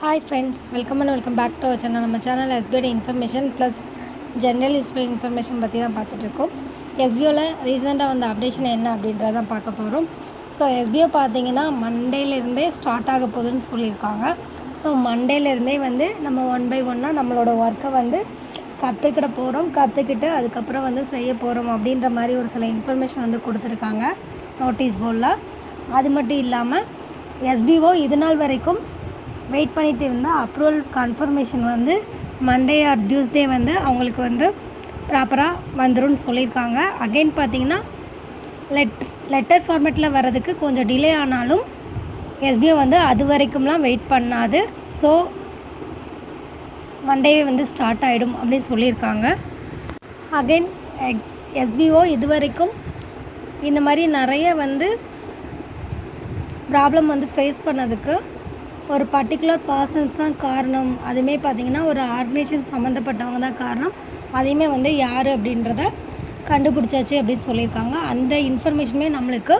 Hi friends welcome and welcome back to our channel நம்ம channel எஸ்பியோட information plus general useful information பற்றி தான் பார்த்துட்ருக்கோம் எஸ்பிஓவில் ரீசெண்டாக வந்த அப்டேஷன் என்ன அப்படின்றத தான் பார்க்க போகிறோம் ஸோ எஸ்பிஓ பார்த்தீங்கன்னா மண்டேலேருந்தே ஸ்டார்ட் ஆக போகுதுன்னு சொல்லியிருக்காங்க. ஸோ மண்டேலேருந்தே வந்து நம்ம ஒன் பை ஒன்னாக நம்மளோட ஒர்க்கை வந்து கற்றுக்கிட போகிறோம் கற்றுக்கிட்டு அதுக்கப்புறம் வந்து செய்ய போகிறோம் அப்படின்ற மாதிரி ஒரு சில இன்ஃபர்மேஷன் வந்து கொடுத்துருக்காங்க நோட்டீஸ் போர்டில் அது மட்டும் இல்லாமல் எஸ்பிஓ இது நாள் வரைக்கும் வெயிட் பண்ணிகிட்டு இருந்தால் அப்ரூவல் கன்ஃபர்மேஷன் வந்து மண்டே ஆர் டியூஸ்டே வந்து அவங்களுக்கு வந்து ப்ராப்பராக வந்துடும் சொல்லியிருக்காங்க. அகைன் பார்த்தீங்கன்னா லெட் லெட்டர் ஃபார்மேட்டில் வர்றதுக்கு கொஞ்சம் டிலே ஆனாலும் எஸ்பிஓ வந்து அது வரைக்கும்லாம் வெயிட் பண்ணாது. ஸோ மண்டேவே வந்து ஸ்டார்ட் ஆகிடும் அப்படின்னு சொல்லியிருக்காங்க. அகைன் எஸ்பிஓ இது வரைக்கும் இந்த மாதிரி நிறைய வந்து ப்ராப்ளம் வந்து ஃபேஸ் பண்ணதுக்கு ஒரு பர்டிகுலர் பர்சன்ஸ் தான் காரணம். அதுவுமே பார்த்திங்கன்னா ஒரு ஆர்கனைசேஷன் சம்மந்தப்பட்டவங்க தான் காரணம். அதையுமே வந்து யார் அப்படின்றத கண்டுபிடிச்சாச்சு அப்படின்னு சொல்லியிருக்காங்க. அந்த இன்ஃபர்மேஷனுமே நம்மளுக்கு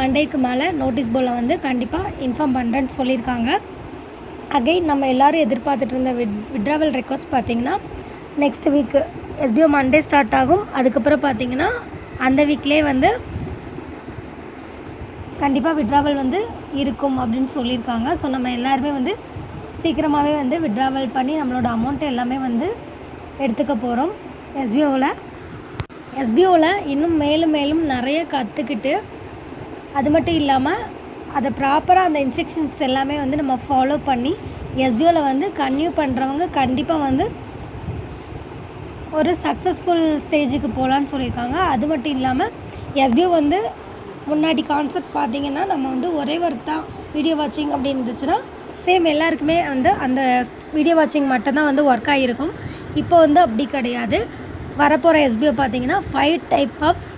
மண்டேக்கு மேலே நோட்டீஸ் போர்டில் வந்து கண்டிப்பாக இன்ஃபார்ம் பண்ணுறேன்னு சொல்லியிருக்காங்க. அகைன் நம்ம எல்லோரும் எதிர்பார்த்துட்டு இருந்த விட் விட்ராவல் ரெக்வஸ்ட் பார்த்திங்கன்னா next week S P O Monday start ஆகும். அதுக்கப்புறம் பார்த்திங்கன்னா அந்த வீக்லேயே வந்து கண்டிப்பாக விட்ராவல் வந்து இருக்கும் அப்படின்னு சொல்லியிருக்காங்க. ஸோ நம்ம எல்லாருமே வந்து சீக்கிரமாகவே வந்து விட்ராவல் பண்ணி நம்மளோட அமௌண்ட்டு எல்லாமே வந்து எடுத்துக்க போகிறோம் எஸ்பிஓவில் எஸ்பிஓவில் இன்னும் மேலும் மேலும் நிறைய கற்றுக்கிட்டு அது மட்டும் இல்லாமல் அதை ப்ராப்பராக அந்த இன்ஸ்ட்ரக்ஷன்ஸ் எல்லாமே வந்து நம்ம ஃபாலோ பண்ணி எஸ்பிஓவில் வந்து கன்டினியூ பண்ணுறவங்க கண்டிப்பாக வந்து ஒரு சக்ஸஸ்ஃபுல் ஸ்டேஜுக்கு போகலான்னு சொல்லியிருக்காங்க. அது மட்டும் இல்லாமல் எஸ்பிஓ வந்து முன்னாடி கான்செப்ட் பார்த்தீங்கன்னா நம்ம வந்து ஒரே ஒர்க் தான் வீடியோ வாட்சிங் அப்படி இருந்துச்சுன்னா சேம் எல்லாருக்குமே வந்து அந்த வீடியோ வாட்சிங் மட்டும்தான் வந்து ஒர்க் ஆகிருக்கும் இப்போ வந்து அப்படி கிடையாது. வரப்போகிற எஸ்பிஓ பார்த்தீங்கன்னா ஃபைவ் டைப் ஆஃப்ஸ்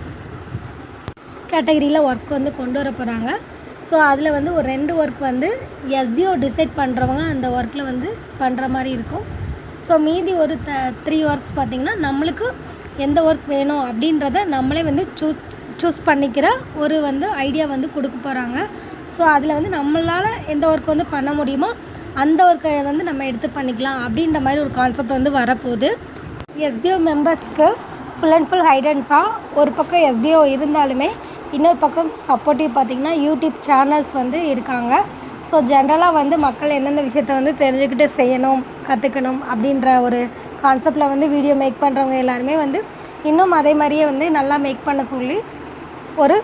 கேட்டகரியில் ஒர்க் வந்து கொண்டு வர போகிறாங்க ஸோ அதில் வந்து ஒரு ரெண்டு ஒர்க் வந்து எஸ்பிஓ டிசைட் பண்ணுறவங்க அந்த ஒர்க்கில் வந்து பண்ணுற மாதிரி இருக்கும். ஸோ மீதி ஒரு த த்ரீ ஒர்க்ஸ் பார்த்திங்கன்னா நம்மளுக்கு எந்த ஒர்க் வேணும் அப்படின்றத நம்மளே வந்து சூஸ் சூஸ் பண்ணிக்கிற ஒரு வந்து ஐடியா வந்து கொடுக்க போகிறாங்க ஸோ அதில் வந்து நம்மளால் எந்த ஒர்க் வந்து பண்ண முடியுமோ அந்த ஒர்க்கை வந்து நம்ம எடுத்து பண்ணிக்கலாம் அப்படின்ற மாதிரி ஒரு கான்செப்ட் வந்து வரப்போகுது. எஸ்பிஓ மெம்பர்ஸ்க்கு ஃபுல் அண்ட் ஃபுல் ஹைடன்ஸாக ஒரு பக்கம் எஸ்பிஓ இருந்தாலுமே இன்னொரு பக்கம் சப்போர்ட்டிவ் பார்த்திங்கன்னா யூடியூப் சேனல்ஸ் வந்து இருக்காங்க. ஸோ ஜென்ரலாக வந்து மக்கள் எந்தெந்த விஷயத்த வந்து தெரிஞ்சுக்கிட்டு செய்யணும் கற்றுக்கணும் அப்படின்ற ஒரு கான்செப்டில் வந்து வீடியோ மேக் பண்ணுறவங்க எல்லாருமே வந்து இன்னும் அதே மாதிரியே வந்து நல்லா மேக் பண்ண சொல்லி ஒரு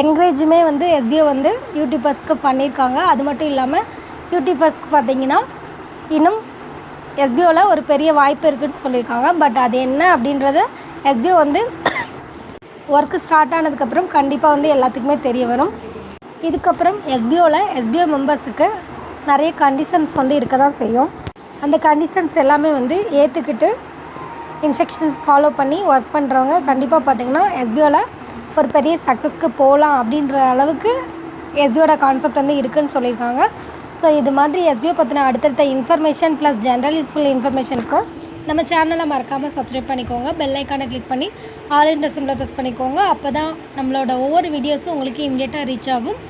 என்கரேஜுமே வந்து எஸ்பிஓ வந்து யூடியூபர்ஸ்க்கு பண்ணியிருக்காங்க. அது மட்டும் இல்லாமல் யூடியூபர்ஸ்க்கு பார்த்தீங்கன்னா இன்னும் எஸ்பிஓவில் ஒரு பெரிய வாய்ப்பு இருக்குதுன்னு சொல்லியிருக்காங்க. பட் அது என்ன அப்படின்றத எஸ்பிஓ வந்து ஒர்க்கு ஸ்டார்ட் ஆனதுக்கப்புறம் கண்டிப்பாக வந்து எல்லாத்துக்குமே தெரிய வரும். இதுக்கப்புறம் எஸ்பிஓவில் எஸ்பிஓ மெம்பர்ஸுக்கு நிறைய கண்டிஷன்ஸ் வந்து இருக்க தான் செய்யும். அந்த கண்டிஷன்ஸ் எல்லாமே வந்து ஏற்றுக்கிட்டு இன்ஸ்ட்ரக்ஷன் ஃபாலோ பண்ணி ஒர்க் பண்ணுறவங்க கண்டிப்பாக பார்த்திங்கன்னா எஸ்பிஓவில் ஒரு பெரிய சக்ஸஸ்க்கு போகலாம் அப்படின்ற அளவுக்கு எஸ்பியோட கான்செப்ட் வந்து இருக்குதுன்னு சொல்லியிருக்காங்க. ஸோ இது மாதிரி எஸ்பிஓ பற்றின அடுத்தடுத்த இன்ஃபர்மேஷன் ப்ளஸ் ஜென்ரல் யூஸ்ஃபுல் இன்ஃபர்மேஷனுக்கும் நம்ம சேனலை மறக்காமல் சப்ஸ்கிரைப் பண்ணிக்கோங்க. பெல் ஐக்கானை கிளிக் பண்ணி ஆல் இன் சிம்பிளை ப்ரெஸ் பண்ணிக்கோங்க. அப்போ தான் நம்மளோட ஒவ்வொரு வீடியோஸும் உங்களுக்கு இமீடியட்டாக ரீச் ஆகும்.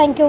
தேங்க்யூ